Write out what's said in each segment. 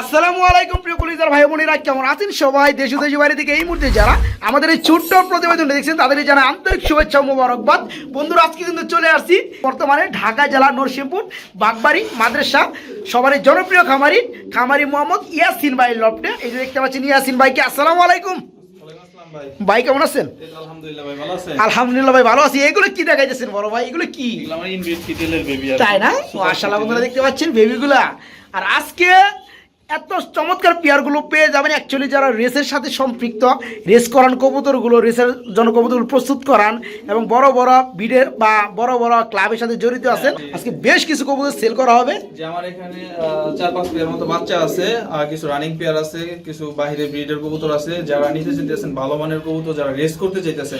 আসসালামু আলাইকুম প্রিয় কলিজার ভাই বোনেরা কেমন আছেন সবাই? দেশ দেশের বাইরে থেকে এই মুহূর্তে যারা আমাদের এই ছোট্ট প্রতিবেদন দেখছেন তাদের জানা আন্তরিক শুভেচ্ছা মোবারকবাদ। বন্ধুরা আজকে কিন্তু চলে আসছি বর্তমানে ঢাকা জেলা নরসিংপুর বাগবাড়ি মাদ্রাসা সবার জনপ্রিয় খামারি খামারি মোহাম্মদ ইয়াসিন ভাইয়ের লফটে। এই যে দেখতে পাচ্ছেন ইয়াসিন ভাইকে আসসালামু আলাইকুম। ভাই কেমন আছেন? আলহামদুলিল্লাহ ভাই ভালো আছে। এগুলো কি দেখাইতেছেন বড় ভাই? এগুলো কি? তাই না? মাশাআল্লাহ বন্ধুরা দেখতে পাচ্ছেন বেবিগুলা আর আজকে এত চমৎকার পেয়ারগুলো পেয়ে যাবেন। অ্যাকচুয়ালি যারা রেসের সাথে সম্পৃক্ত রেস করান কবুতরগুলো রেসের জন্য কবুতরগুলো প্রস্তুত করান এবং বড় বড় বিডের বা বড় বড় ক্লাবের সাথে জড়িত আছেন। আজকে বেশ কিছু কবুতর সেল করা হবে। যে আমার এখানে চার পাঁচ পেয়ার মতো বাচ্চা আছে আর কিছু রানিং পেয়ার আছে কিছু বাইরে ব্রিডের কবুতর আছে। যারা নিতে চাইতেছেন ভালো মানের কবুতর যারা রেস করতে চাইতেছেন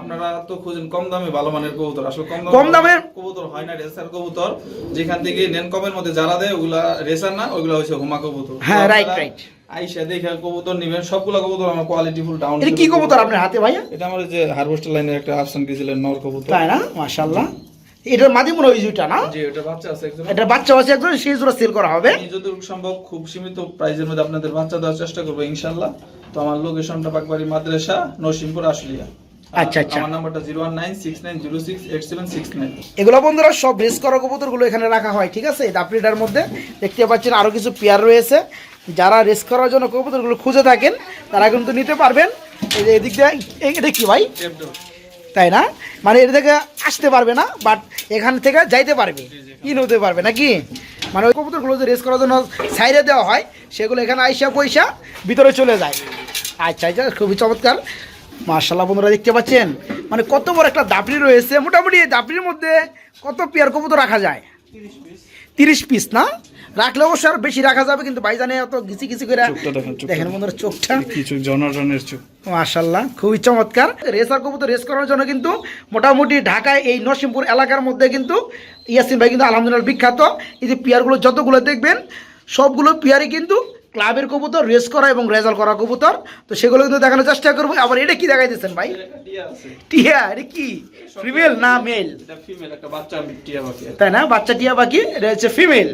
আপনারা তো খুঁজেন কম দামে ভালো মানের কবুতর। আসলে কম কম দামের? কবুতর হয় না রেসার কবুতর। যেখান থেকে নেন কমের মধ্যে যারা দেয় ওগুলা রেসার না ওগুলা হচ্ছে হুমা কবুতর। হ্যাঁ, তো right, আপনারা right. আইসা দেখে কবুতর নিবেন। সবগুলা কবুতর আমার কোয়ালিটি ফুল ডাউন এটা কি কবুতর। আপনার হাতে ভাইয়া? এটা আমার যে হারভেস্টার লাইনের একটা আফসান গেছিলেন নর কবুতর। তাই না? মাশাআল্লাহ। এটার মাদি মনে হয় দুইটা না? যে ওটা বাচ্চা আছে একজন এটা বাচ্চা বাচ্চা একদম সেই জোড়া সেল করা হবে। সম্ভব খুব সীমিত প্রাইজের মধ্যে আপনাদের বাচ্চা দেওয়ার চেষ্টা করব ইনশাল্লাহ তো আমার লোকেশনটা পাকবাড়ি মাদ্রাসা নরসিংপুর আশুলিয়া। আচ্ছা, আচ্ছা। আমার নাম্বারটা zero one nine six nine zero six eight seven six nine এগুলো বন্ধুরা সব রেস করা কবুতরগুলো এখানে রাখা হয় ঠিক আছে? দাপড়িটার মধ্যে দেখতে পাচ্ছেন আরও কিছু পেয়ার রয়েছে। যারা রেস করার জন্য কবুতরগুলো খুঁজে থাকেন তারা কিন্তু নিতে পারবেন। এই যে এদিক দিয়ে এটা কি ভাই। তাই না? মানে এর থেকে আসতে পারবে না বাট এখান থেকে যাইতে পারবে। ইন হতে পারবে নাকি? মানে ওই কবুতরগুলো যে রেস করার জন্য সাইডে দেওয়া হয় সেগুলো এখানে আইসা পয়সা ভিতরে চলে যায়। আচ্ছা আচ্ছা খুবই চমৎকার। মার্শাল্লাহ বন্ধুরা দেখতে পাচ্ছেন? মানে কত বড় একটা দাপড়ি রয়েছে। মোটামুটি এই দাপড়ির মধ্যে কত পেয়ার কবুতর রাখা যায়? তিরিশ পিস না? রাখলে অবশ্য আর বেশি রাখা যাবে কিন্তু ভাইজানে অত ঘিচি ঘিচি করে দেখেন, বন্ধুরা চোখটা। কিছু জনজনের চোখ। মাশাল্লাহ খুবই চমৎকার। রেসার কবুতর রেস করার জন্য কিন্তু মোটামুটি ঢাকায় এই নরসিংপুর এলাকার মধ্যে কিন্তু ইয়াসিন ভাই কিন্তু আলহামদুলিল্লাহ বিখ্যাত। এই যে পিয়ারগুলো যতগুলো দেখবেন সবগুলো পিয়ারই কিন্তু ক্লাবের কবুতর রেস করা এবং রেজাল্ট করা কবুতর। তো সেগুলো কিন্তু দেখানোর চেষ্টা করব। আবার এটা কি দেখাইতেছেন ভাই? টিয়া এটা কি? ফিমেল না মেল। তাই না? বাচ্চা টিয়া বাকি এটা হচ্ছে ফিমেল।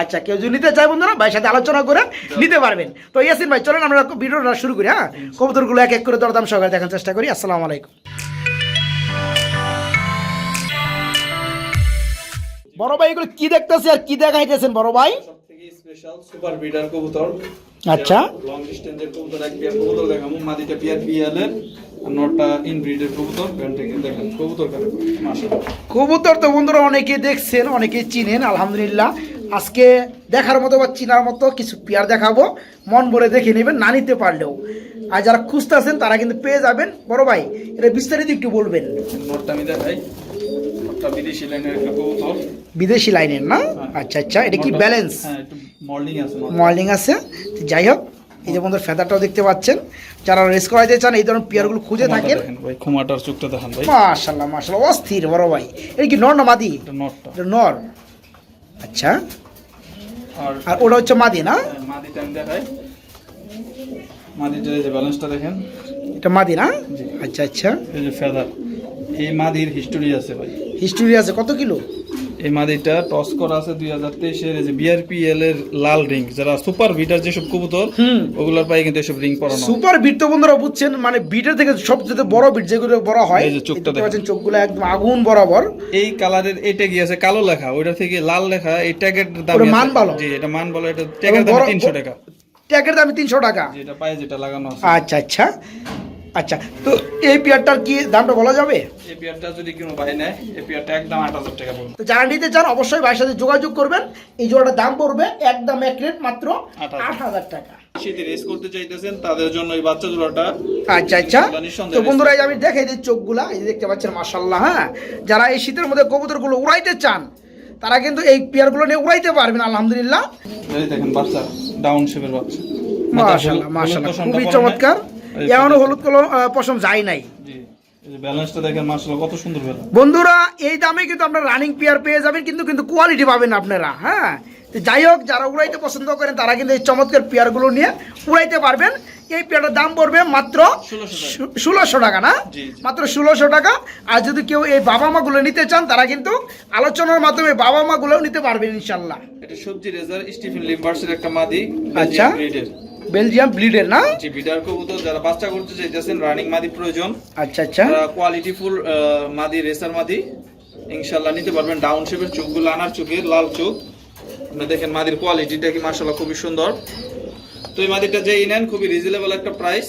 আচ্ছা কেউ যদি নিতে চায় বন্ধুরা ভাইয়ের সাথে আলোচনা করে নিতে পারবেন। তো ইয়াসিন ভাই চলেন আমরা ভিডিওটা শুরু করি হ্যাঁ? কবুতরগুলো এক এক করে দরদাম সহকারে দেখার চেষ্টা করি। আসসালামু আলাইকুম। বড় ভাই এগুলো কি দেখতেছে আর কি দেখাইতেছেন বড় ভাই? স্পেশাল সুপার ব্রিডার কবুতর। আচ্ছা। লং ডিস্টেন্সের কবুতর এক কবুতর মাদিটা পেয়ার কবুতর। ব্যান্ডটাকে দেখেন কবুতর কারে কবুতর তো বন্ধুরা অনেকে দেখছেন অনেকে চিনেন আলহামদুলিল্লাহ। আজকে দেখার মতো বা চিনার মতো কিছু পেয়ার দেখাবো। মন ভরে দেখে নেবেন না নিতে পারলেও। আর যারা খুঁজতেছেন তারা কিন্তু পেয়ে যাবেন। বড় ভাই এটা বিস্তারিত একটু বলবেন। নটটা আমি দেখাই। বিদেশি লাইনের একটা কবুতর। বিদেশি লাইনের না? আচ্ছা আচ্ছা এটা কি ব্যালেন্স হ্যাঁ একটু মল্ডিং আছে যাই হোক এই যে বন্ধুর ফেদারটাও দেখতে পাচ্ছেন। যারা রেস করাইতে চান এই ধরনের পেয়ারগুলো খুঁজে থাকেন। দেখেন ভাই খুমাটার চোখটা দেখেন ভাই। মাশাল্লাহ মাশাল্লাহ অস্থির বড় ভাই। এটা কি নর না মাদি? নর। আচ্ছা। আর ওটা হচ্ছে মাদি না? হ্যাঁ, মাদিটা আমি দেখাই মাদিটার যে ব্যালেন্সটা দেখেন। এটা মাদি না? আচ্ছা আচ্ছা। এই যে ফেদার। এই মাদির হিস্টোরি আছে ভাই। হিস্টোরি আছে। কত কিলো? এই মাদিটা টস করা আছে দুই হাজার তেইশের যে বিআরপিএল এর লাল রিং যারা সুপার ভিটার যেসব কবুতর। ওগুলার পায়ে কিন্তু এসব রিং পরানো সুপার বিট তো বন্ধুরা বুঝছেন মানে বিটের থেকে সবচেয়ে বড় বিট যেগুলো বড় হয় এই যে চোখটা দেখেন। চোখগুলো একদম আগুন বরাবর। এই কালারের এটা কি আছে কালো লেখা ওইটা থেকে লাল লেখা এই ট্যাগের দাম মান ভালো। জি এটা মান ভালো এটা ট্যাগের দাম বড়- তিনশো টাকা। ট্যাগের দাম তিনশো টাকা। যেটা পায়ে যেটা লাগানো আছে। আচ্ছা আচ্ছা। আচ্ছা তো এই পেয়ারটার কি দামটা বলা যাবে? এই পেয়ারটা যদি কোনো ভাই নেয় এই পেয়ারটা একদম আট হাজার টাকা পড়বে তো যারা নিতে চান অবশ্যই ভাইয়ের সাথে যোগাযোগ করবেন। এই জোড়াটার দাম পড়বে একদম এক রেট মাত্র আট হাজার। টাকা। শীতে রেস করতে চাইতেছেন তাদের জন্য এই বাচ্চা জোড়াটা আচ্ছা আচ্ছা। তো বন্ধুরা এই আমি দেখাই দিই চোখগুলা এই দেখতে পাচ্ছেন হ্যাঁ? যারা এই শীতের মধ্যে কবুতরগুলো উড়াইতে চান তারা কিন্তু এই পেয়ারগুলো নিয়ে উড়াইতে পারবেন আলহামদুলিল্লাহ। দেখেন বাচ্চা ডাউন শেপের খুবই চমৎকার। দেখেন। হলুদ কলম পশম যায় নাই। জি এই যে ব্যালেন্সটা দেখেন মাশাআল্লাহ কত সুন্দর ব্যালেন্স বন্ধুরা এই দামে কিন্তু আপনারা রানিং পেয়ার পেয়ে যাবেন কিন্তু কিন্তু কোয়ালিটি পাবেন আপনারা হ্যাঁ? যাই হোক যারা উড়াইতে পছন্দ করেন তারা কিন্তু এই চমৎকার পেয়ারগুলো নিয়ে উড়াইতে পারবেন। এই পেয়ারটার দাম পড়বে মাত্র ষোলোশো টাকা। না। মাত্র ষোলোশো টাকা। আর যদি কেউ এই বাবা মাগুলো নিতে চান তারা কিন্তু আলোচনার মাধ্যমে বাবা মাগুলোও নিতে পারবেন ইনশাল্লাহ এটা সবজি রেজার স্টিফেন লিম্বার্সের একটা মাদি আচ্ছা। বেলজিয়াম ব্লিডের না? জি বিডার কবুতর যারা বাচ্চা করতে চাইতেছেন রানিং মাদি প্রয়োজন। আচ্ছা আচ্ছা। কোয়ালিটি ফুল মাদি রেসার মাদি ইনশাল্লাহ নিতে পারবেন। ডাউন শেপের চোখগুলো আনার চোখের লাল চোখ। আপনি দেখেন মাদির কোয়ালিটিটা কি মার্শাল্লাহ খুবই সুন্দর। তো এই মাদিটা যেই নেন খুবই রিজনেবল একটা প্রাইস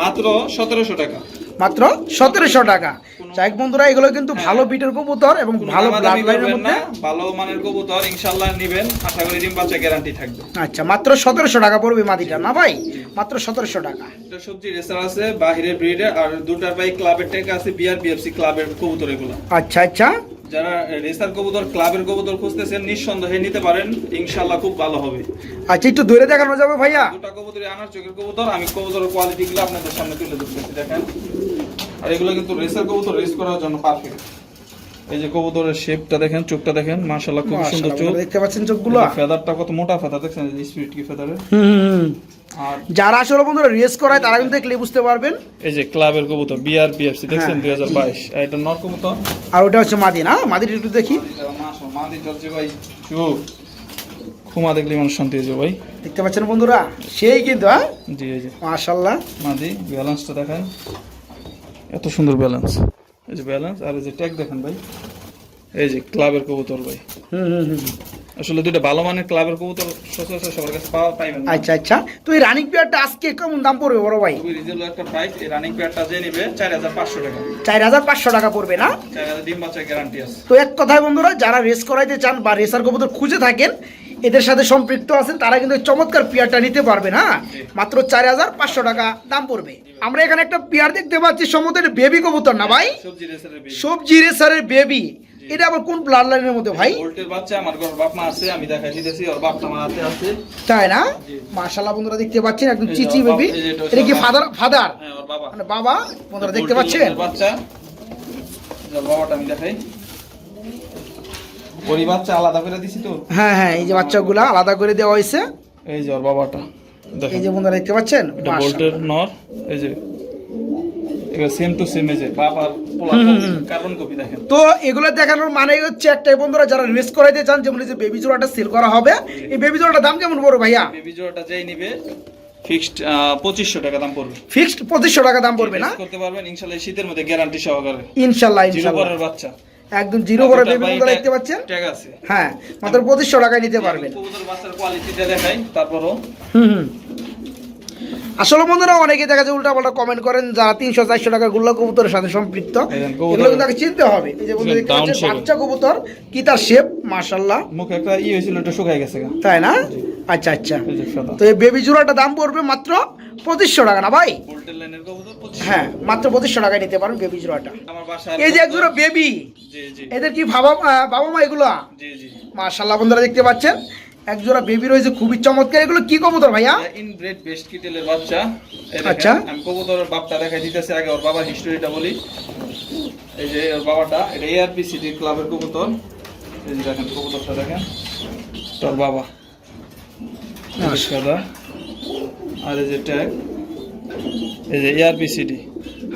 মাত্র সতেরোশো টাকা। মাত্র সতেরোশো টাকা। যাই বন্ধুরা এগুলো কিন্তু ভালো বিটের কবুতর এবং ভালো দামাদামি ব্লাড লাইনের করবেন মধ্যে। ভালো মানের কবুতর ইনশাল্লাহ নিবেন। আশা করি ডিম বাচ্চা গ্যারান্টি থাকবে। আচ্ছা মাত্র সতেরোশো টাকা পড়বে মাদিটা না ভাই? মাত্র সতেরোশো টাকা। এটা সবজি রেসার আছে বাহিরের ব্রিডে আর দুটার ভাই ক্লাবের টেকা আছে বিআর বিএফসি ক্লাবের কবুতর এগুলো। আচ্ছা আচ্ছা। যারা রেসার কবুতর ক্লাবের কবুতর খুঁজতেছেন নিঃসন্দেহে নিতে পারেন। ইনশাল্লাহ খুব ভালো হবে। আচ্ছা একটু ধরে দেখানো যাবে ভাইয়া? দুটা কবুতরে আনার চোখের কবুতর আমি কবুতরের কোয়ালিটি গুলো আপনাদের সামনে তুলে ধরতেছি দেখেন। আর এগুলো কিন্তু রেসের কবুতর রেস করার জন্য পারফেক্ট এই যে কবুতরের শেপটা দেখেন চোখটা দেখেন মাশাআল্লাহ খুব সুন্দর চোখ। দেখতে পাচ্ছেন চোখগুলো? ফেদারটা কত মোটা ফেদার দেখছেন? স্পিড কি হুম, হুম। আর যারা আসলে বন্ধুরা রেস করায় তারা কিন্তু দেখলে বুঝতে পারবেন। এই যে ক্লাবের কবুতর বিআর দেখছেন হ্যাঁ। দুই হাজার বাইশ। এটা নর কবুতর? আর ওটা হচ্ছে মাদি না মাদির একটু দেখি। মাদি চলছে ভাই। চোখ খুমা দেখলে মানুষ শান্তি হয়ে যাবে ভাই। দেখতে পাচ্ছেন বন্ধুরা? সেই কিন্তু হ্যাঁ? জি এই যে। মাশাল্লাহ মাদি ব্যালেন্সটা দেখেন। এত সুন্দর ব্যালেন্স এই যে ব্যালেন্স আর এই যে ট্যাগ দেখেন ভাই এই যে ক্লাবের কবুতর ভাই। হুম হুম হুম আসলে দুইটা ভালো মানের ক্লাবের কবুতর সচরাচর সবার কাছে পাওয়া পাইবেন না। আচ্ছা আচ্ছা। তো এই রানিং পেয়ারটা আজকে কেমন দাম পড়বে বড় ভাই? খুবই রিজনেবল একটা প্রাইস এই রানিং পেয়ারটা যে নিবে চার হাজার পাঁচশো টাকা। চার হাজার পাঁচশো টাকা পড়বে না? চার হাজার ডিম বাচ্চা গ্যারান্টি আছে। তো এক কথায় বন্ধুরা যারা রেস করাইতে চান বা রেসার কবুতর খুঁজে থাকেন এদের সাথে সম্পৃক্ত আছেন তারা কিন্তু চমৎকার পেয়ারটা নিতে পারবেন হ্যাঁ? মাত্র চার হাজার পাঁচশো টাকা দাম পড়বে। আমরা এখানে একটা পেয়ার দেখতে পাচ্ছি সম্ভবত বেবি কবুতর না ভাই? সবজি রেসারের বেবি এটা আবার কোন ব্লাড লাইনের মধ্যে ভাই? ভোল্টের বাচ্চা আমার ঘর বাপ মা আছে আমি দেখাই দিতেছি ওর বাপটা আমার হাতে আছে। তাই না? জি। মার্শাল্লাহ বন্ধুরা দেখতে পাচ্ছেন একদম চিচি বেবি এটা কি ফাদার ফাদার হ্যাঁ ওর বাবা। মানে বাবা বন্ধুরা দেখতে পাচ্ছেন? বাচ্চা। বাবাটা আমি দেখাই। ওরই বাচ্চা আলাদা করে দিছি তো। হ্যাঁ হ্যাঁ এই যে বাচ্চাগুলা আলাদা করে দেওয়া হয়েছে। এই যে ওর বাবাটা এই যে বন্ধুরা দেখতে পাচ্ছেন? এটা বোল্টের নর এই যে তো এগুলো দেখানোর মানে হচ্ছে একটাই বন্ধুরা যারা করাইতে চান যেমন যে বেবি জোড়াটা সেল করা হবে এই বেবি জোড়াটার দাম কেমন পড়বে ভাইয়া? বেবি জোড়াটা যেই নিবে ফিক্সড পঁচিশশো টাকা দাম পড়বে। ফিক্সড পঁচিশশো টাকা দাম পড়বে না? করতে পারবেন ইনশাল্লাহ শীতের মধ্যে গ্যারান্টি সহকারে। ইনশাল্লাহ ইনশাল্লাহ। বাচ্চা। একদম জিরো করে বেবি বন্ধুরা দেখতে পাচ্ছেন? ট্যাগ আছে। হ্যাঁ মাত্র 2500 টাকায় নিতে পারবেন। কবুতর বাচ্চার কোয়ালিটিটা দেখাই তারপরও। হুম হুম। আসলে বন্ধুরা অনেকে দেখা যায় উল্টা পাল্টা কমেন্ট করেন যারা তিনশো চারশো টাকা গুল্লা কবুতরের সাথে সম্পৃক্ত। এগুলো কিন্তু চিনতে হবে। এই যে বন্ধু দেখতে পাচ্ছেন বাচ্চা কবুতর কি তার শেপ মাশাল্লাহ মুখে একটা ই হয়েছিল এটা শুকাই গেছে তাই না? আচ্ছা আচ্ছা। তো এই বেবি জোড়াটা দাম পড়বে মাত্র পঁচিশশো টাকা না ভাই? হ্যাঁ মাত্র পঁচিশশো টাকায় নিতে পারেন বেবি জোড়াটা। এই যে এক জোড়া বেবি জি জি। এদের কি বাবা আহ, বাবা মা এগুলো? জি জি। মাশাল্লাহ বন্ধুরা দেখতে পাচ্ছেন। এক জোড়া বেবি রয়েছে খুবই চমৎকার। এগুলো কি কবুতর ভাইয়া? ইনব্রেড বেস্ট কিটেলের বাচ্চা। আচ্ছা। আমি কবুতরের বাপটা দেখাই দিতেছি আগে ওর বাবার হিস্টোরিটা বলি। এই যে ওর বাবাটা এটা এআরপি সিটি ক্লাবের কবুতর। এই যে দেখেন কবুতরটা দেখেন। তোর বাবা। সাদা আর এই যে ট্যাগ এই যে এআরপি সিটি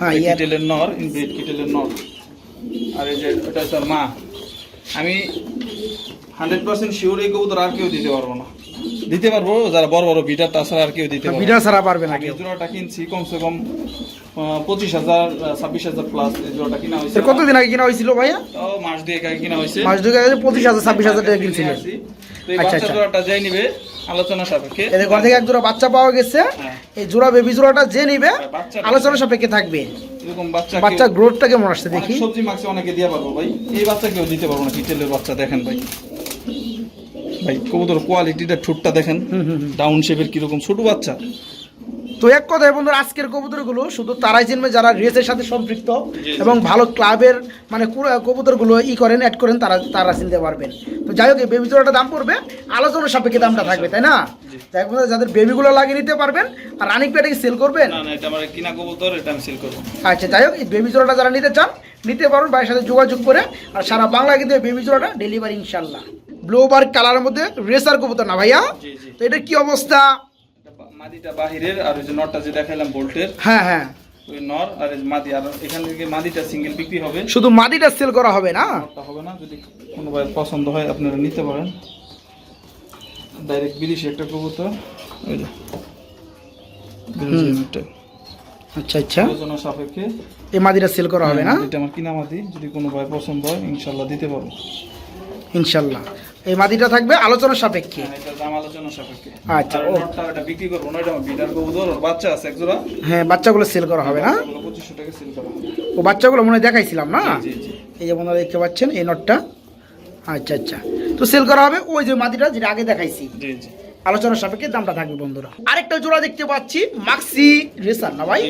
হ্যাঁ কিটেলের নর ইনব্রেড কিটেলের নর আর এই যে হচ্ছে ওর মা। আমি হান্ড্রেড পার্সেন্ট শিওর এই কবুতর আর কেউ দিতে পারব না। দিতে পারব যারা বড় বড় বিটার তাছাড়া আর কেউ দিতে। ভিডিও ছাড়া পারবে না কেউ। জোড়াটা কিনছি কমসে কম পঁচিশ হাজার ছাব্বিশ হাজার প্লাস এই জোড়াটা কিনা হয়েছে। কতদিন আগে কিনা হয়েছিল ভাইয়া? মাস দুয়েক আগে কিনা হয়েছে। মাস দুই আগে পঁচিশ হাজার ছাব্বিশ হাজার টাকা কিনছিলেন তো এই আচ্ছা, বাচ্চা আচ্ছা। জোড়াটা যাই নিবে আলোচনা সাপেক্ষে। এদের ঘর থেকে এক জোড়া বাচ্চা পাওয়া গেছে। হ্যাঁ। এই জোড়া বেবি জোড়াটা যে নিবে বাচ্চা আলোচনা সাপেক্ষে থাকবে। এরকম বাচ্চা বাচ্চা গ্রোথটা কেমন আসছে দেখি। সবজি মাখছে অনেকে দিয়ে পারব ভাই। এই বাচ্চা কেউ দিতে পারব না কিটেলের বাচ্চা দেখেন ভাই। ভাই কবুতর কোয়ালিটিটা ঠোঁটটা দেখেন। ডাউন শেপের কীরকম? ছোট বাচ্চা। তো এক কথায় বন্ধুরা আজকের কবুতরগুলো শুধু তারাই চিনবে যারা রেসের সাথে সম্পৃক্ত এবং ভালো ক্লাবের মানে কবুতরগুলো ই করেন অ্যাড করেন তারা তারা চিনতে পারবেন। তো যাই হোক এই বেবি জোড়াটা দাম পড়বে। আলোচনার সাপেক্ষে দামটা থাকবে তাই না। তাই এক যাদের বেবিগুলো লাগিয়ে নিতে পারবেন আর রানিং প্যাডে সেল করবেন? না না এটা আমার কিনা কবুতর এটা আমি সেল করব আচ্ছা যাই হোক এই বেবি জোড়াটা যারা নিতে চান নিতে পারবেন ভাইয়ের সাথে যোগাযোগ করে আর সারা বাংলা কিন্তু এই বেবি জোড়াটা ডেলিভারি ইনশাল্লাহ ব্লু বার কালারের মধ্যে রেসার কবুতর না ভাইয়া? তো এটা কি অবস্থা? মাদিটা বাহিরের আর ওই যে নটটা যে দেখাইলাম বোল্টের। হ্যাঁ হ্যাঁ। ওই নর আর মাদি আর এখান থেকে মাদিটা সিঙ্গেল বিক্রি হবে। শুধু মাদিটা সেল করা হবে না? হবে না যদি কোনো ভাই পছন্দ হয় আপনারা নিতে পারেন। ডাইরেক্ট বিদেশি একটা কবুতর। ওই যে। আচ্ছা আচ্ছা। আলোচনা সাপেক্ষে এই মাদিটা সেল করা হবে না? এটা আমার কিনা মাদি যদি কোনো ভাই পছন্দ হয় ইনশাল্লাহ দিতে পারব। ইনশাল্লাহ। এই মাদিটা থাকবে আলোচনার সাপেক্ষে। হ্যাঁ, আচ্ছা, ও। বিক্রি করব বাচ্চা আছে হ্যাঁ বাচ্চাগুলো সেল করা হবে না? ও বাচ্চাগুলো মনে হয় দেখাইছিলাম না? এই যে আপনারা দেখতে পাচ্ছেন এই নটটা আচ্ছা আচ্ছা। তো সেল করা হবে ওই যে মাদিটা যেটা আগে দেখাইছি। আলোচনার সাপেক্ষে দামটা থাকবে বন্ধুরা। আরেকটা জোড়া দেখতে পাচ্ছি মাক্সি রেসার না ভাই?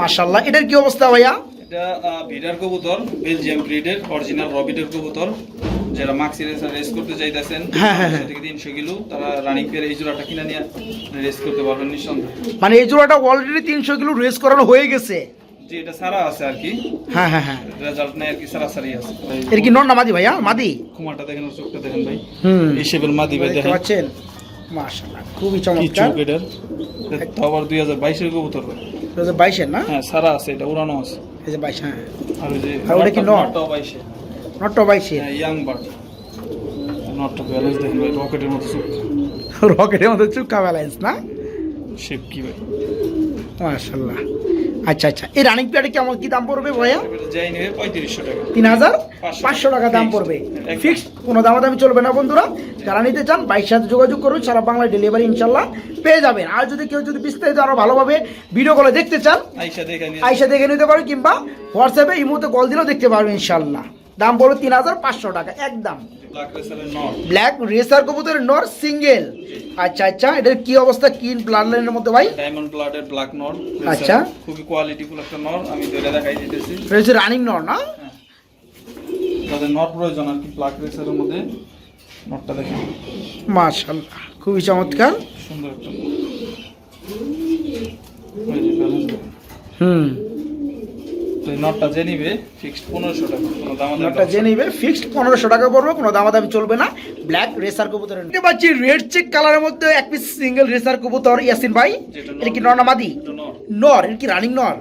মাশাল্লাহ এটার কি অবস্থা ভাইয়া? এটা ভিডার কবুতর বেলজিয়াম ব্রিডের অরিজিনাল রবিটের কবুতর। যারা মাক্সি রেস রেস করতে চাইতেছেন হ্যাঁ, হ্যাঁ, হ্যাঁ। থেকে তিনশো কিলো তারা রানিং পেয়ার এই জোড়াটা কিনে নিয়ে রেস করতে পারবেন নিঃসন্দেহে। মানে এই জোড়াটা অলরেডি তিনশো কিলো রেস করানো হয়ে গেছে। যে এটা সারা আছে আর কি। হ্যাঁ হ্যাঁ হ্যাঁ। রেজাল্ট নেই আর কি সারাসারি আছে। এর কি নর না মাদি ভাইয়া? মাদি? কুমারটা দেখেন ওর চোখটা দেখেন ভাই। হুম। এই শেপের মাদি ভাই দেখেন। পাচ্ছেন? মাশাল্লাহ খুবই চমৎকার। চোখ এটার। আবার দুই হাজার কবুতর ভাই। দু না? হ্যাঁ সারা আছে এটা উড়ানো আছে। এই যে বাইশ হ্যাঁ। আর ওই যে আর ওটা কি? নটটাও বাইশে। নটটা বাইশের হ্যাঁ ইয়াং বার্ড নটটা ব্যালেন্স দেখেন ভাই রকেটের মতো চোখ রকেটের মধ্যে চুক্কা ব্যালেন্স না? শেপ কি ভাই? মাশাল্লাহ। আচ্ছা আচ্ছা এই রানিং প্লেয়ারে কেমন কি দাম পড়বে ভাইয়া? তিন হাজার পাঁচশো। টাকা দাম পড়বে। ফিক্সড কোনো দামাদামি চলবে না বন্ধুরা। যারা নিতে চান বাইশ সাথে যোগাযোগ করুন সারা বাংলায় ডেলিভারি ইনশাল্লাহ পেয়ে যাবেন। আর যদি কেউ যদি বিস্তারিত আরও ভালোভাবে ভিডিও কলে দেখতে চান আইসা দেখে নিতে পারো কিংবা হোয়াটসঅ্যাপে এই মুহূর্তে কল দিলেও দেখতে পারবেন ইনশাল্লাহ। দাম পড়বে তিন হাজার পাঁচশো টাকা একদম। ব্ল্যাক রেসার কবুতরের নর সিঙ্গেল আচ্ছা আচ্ছা এটার কি অবস্থা? কি ব্লাড লাইনের মধ্যে ভাই? ডায়মন্ড ব্লাডের ব্ল্যাক নট আচ্ছা। খুবই কোয়ালিটিফুল একটা নর আমি ধরে দেখাই দিতেছি। এটা রানিং নর না? তাদের নট প্রয়োজন আর কি ব্ল্যাক রেসারের মধ্যে। নটটা দেখেন। মাশাল্লাহ খুবই চমৎকার। সুন্দর একটা নট ওই যে balance দেখেন। হুম। নটটা যে নিবে ফিক্সড পনেরোশো টাকা। কোনো দাম নটটা যে নিবে ফিক্সড পনেরোশো টাকা পড়বে কোনো দামাদামি চলবে না। ব্ল্যাক রেসার কবুতরের দেখতে পাচ্ছি রেড চেক কালারের মধ্যে এক পিস সিঙ্গেল রেসার কবুতর ইয়াসিন ভাই। এটা কি নর না মাদি? নর। এটা কি রানিং নর?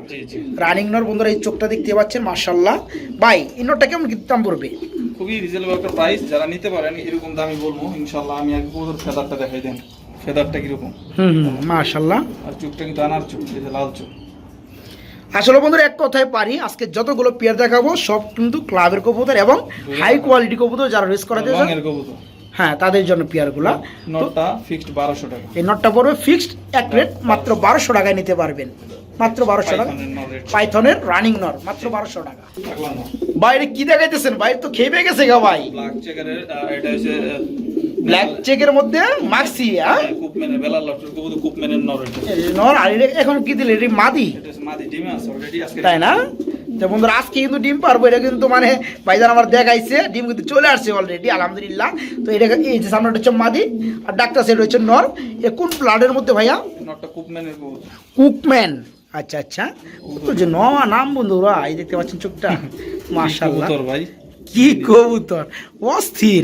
রানিং নর বন্ধুরা এই চোখটা দেখতে পাচ্ছেন মার্শাল্লাহ ভাই এই নরটা কেমন কি দাম পড়বে? খুবই রিজনেবল একটা প্রাইস যারা নিতে পারেন এরকম দামই বলব। ইনশাল্লাহ আমি এক পুরো ফেদারটা দেখাই দেন। ফেদারটা কীরকম? হুম হুম মার্শাল্লাহ আর চোখটা কিন্তু আনার চোখ লাল চোখ। আসলে বন্ধুরা এক কথায় পারি আজকে যতগুলো পেয়ার দেখাবো সব কিন্তু ক্লাবের কবুতর এবং হাই কোয়ালিটি কবুতর যারা রেস করাতে চান রঙের কবুতর। হ্যাঁ তাদের জন্য পেয়ারগুলা নটটা ফিক্সড বারোশো টাকা। এই নটটা পড়বে ফিক্সড এক রেট মাত্র বারোশো টাকায় নিতে পারবেন। মাত্র বারোশো টাকা। পাইথনের রানিং নর মাত্র বারোশো টাকা। বাইরে কি দেখাইতেছেন? ভাই তো খেয়ে গেছে গা ভাই। ব্ল্যাক চেকের মধ্যে মাক্সি হ্যাঁ? কুপম্যানের বেলার লটের কবুতর কুপম্যানের নর নর আর এখন কি দিলে? এটা মাদি? মাদি ডিমে আছে অলরেডি আজকে তাই না? তো বন্ধুরা আজকে কিন্তু ডিম পারব এটা কিন্তু মানে ভাইজান আমার দেখাইছে ডিম কিন্তু চলে আসছে অলরেডি আলহামদুলিল্লাহ। তো এটা এই যে সামনে হচ্ছে মাদি আর ডাক্তার সেট হচ্ছে নর। এ কোন ব্লাডের মধ্যে ভাইয়া? নটটা কুপম্যানের কুকম্যান। আচ্ছা আচ্ছা। তো যে নওয়া নাম বন্ধুরা এই দেখতে পাচ্ছেন চোখটা। কবুতর ভাই। কি কবুতর? অস্থির।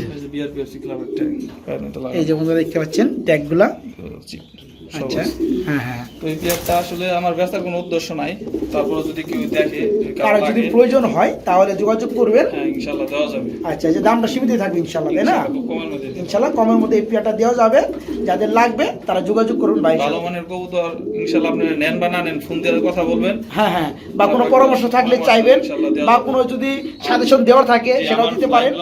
এই যে ট্যাগ বন্ধুরা দেখতে পাচ্ছেন ট্যাগগুলা সব আচ্ছা। হ্যাঁ হ্যাঁ। তো এই পেয়ারটা আসলে আমার ব্যস্তার কোনো উদ্দেশ্য নাই। তারপরে যদি কেউ দেখে কারও কারও যদি প্রয়োজন হয় তাহলে যোগাযোগ করবেন। হ্যাঁ ইনশাল্লাহ দেওয়া যাবে। আচ্ছা যে দামটা সীমিত থাকবে ইনশাল্লাহ তাই না? ইনশাল্লাহ কমের মধ্যে দিন। ইনশাল্লাহ কমের মধ্যে এই পেয়ারটা দেওয়া যাবে। যাদের লাগবে তারা যোগাযোগ করুন ভাই ভালো মানের কবুতর নেন বা না নেন ফোন দিয়ে কথা বলবেন। হ্যাঁ হ্যাঁ। বা কোনো পরামর্শ থাকলে চাইবেন বা কোনো যদি সাজেশন দেওয়ার থাকে সেটাও দিতে পারেন।